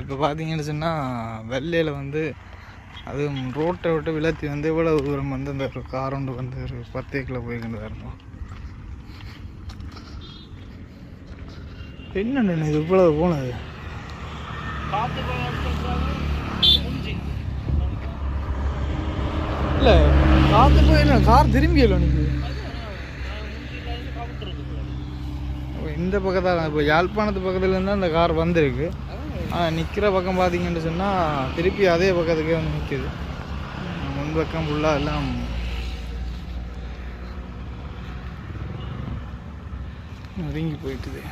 இப்போ பார்த்தீங்கன்னு சொன்னால் வெள்ளையில் வந்து அது ரோட்டை விட்டு விலத்தி வந்து இவ்வளவு தூரம் வந்து அந்த ஒரு கார் ஒன்று வந்து ஒரு பத்து கிலோ போய்கிட்டு இருக்கும் என்ன இது இவ்வளவு போனது? இல்லை காற்று போயில கார் திரும்பியல உனக்கு இந்த பக்கத்தில் இப்போ யாழ்ப்பாணத்து பக்கத்துலேருந்து அந்த கார் வந்திருக்கு. ஆனால் நிற்கிற பக்கம் பார்த்தீங்கன்னு சொன்னால் திருப்பி அதே பக்கத்துக்கே வந்து நிற்கிது முன் பக்கம் ஃபுல்லாக எல்லாம் நெருங்கி போயிட்டுது.